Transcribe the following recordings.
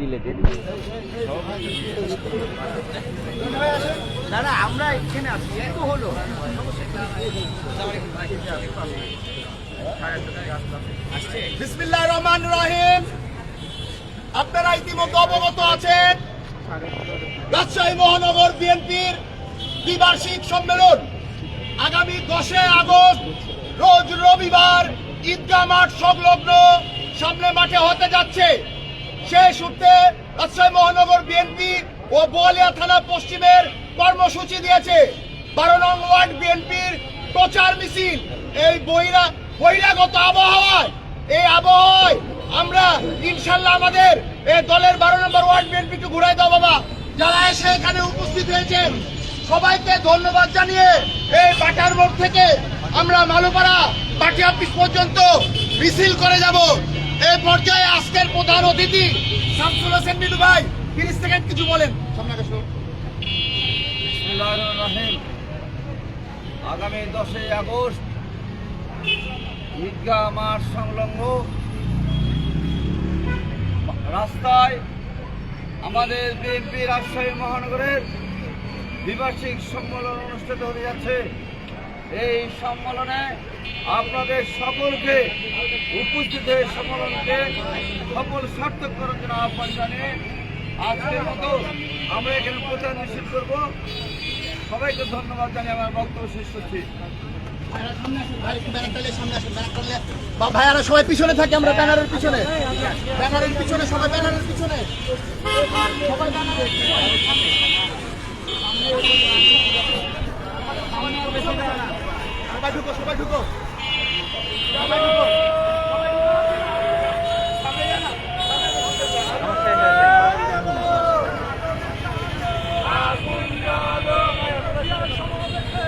দিলে আমরা এখানে আছি। হলো। রহমান রহিম। আপনারা ইতিমধ্যে অবগত আছেন। রাজশাহী মহানগর বিএনপির দ্বিবার্ষিক সম্মেলন। আগামী দশে আগস্ট, রোজ রবিবার ঈদগাহ মাঠ সংলগ্ন সামনে মাঠে হতে যাচ্ছে। সেই সূত্রে রাজশাহী মহানগর বিএনপি ও বোয়ালিয়া থানা পশ্চিমের কর্মসূচি দিয়েছে। বারো নং ওয়ার্ড বিএনপির প্রচার মিছিল। এই বহিরা বহিরাগত আবহাওয়ায়, এই আবহাওয়ায় আমরা ইনশাল্লাহ আমাদের এই দলের বারো নম্বর ওয়ার্ড বিএনপিকে ঘুরাই দাও বাবা। যারা এসে এখানে উপস্থিত হয়েছেন সবাইকে ধন্যবাদ জানিয়ে এই বাটার মোড় থেকে আমরা মালুপাড়া পার্টি অফিস পর্যন্ত মিছিল করে যাব। এই পর্যায়ে আজকের প্রধান অতিথি শামসুল হোসেন মিনু ভাই, তিরিশ সেকেন্ড কিছু বলেন। আগামী দশই আগস্ট ঈদগাহ মাঠ সংলগ্ন রাস্তায় আমাদের বিএনপি রাজশাহী মহানগরের দ্বিবার্ষিক সম্মেলন অনুষ্ঠিত হতে যাচ্ছে। এই সম্মেলনে আপনাদের সকলকে উপস্থিত হয়ে সম্মেলনকে সফল সার্থক করার জন্য আহ্বান জানিয়ে আজকের মতো আমরা এখানে প্রচার নিশ্চিত করব। সবাইকে ধন্যবাদ জানিয়ে আমার বক্তব্য শেষ করছি। ভাইয়ারা সবাই পিছনে থাকে আমরা ব্যানারের পিছনে। ব্যানারের পিছনে, সবাই ব্যানারের পিছনে।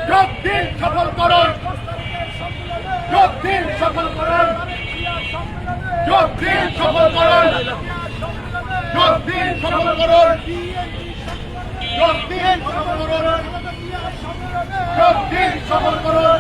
যোগদিন সফল করুন। যোগদিন সফল করুন। যোগদিন সফল করুন। যোগদিন সফল করুন। যোগদিন সফল করুন।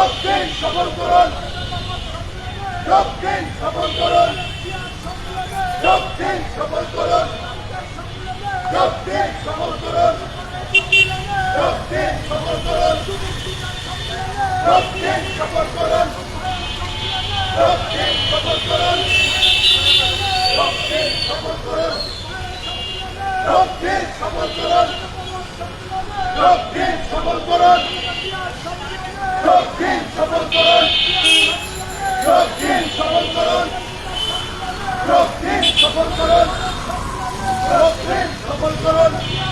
রক্ষণ সফল করুন রক্ষণ সফল করুন রক্ষণ সফল করুন রক্ষণ সফল করুন সফল করুন সফল করুন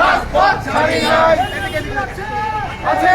রাজপথ ছাড়ি নাই আছে।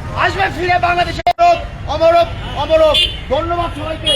আসবে ফিরে বাংলাদেশে। অমরক অমরক ধন্যবাদ সবাইকে।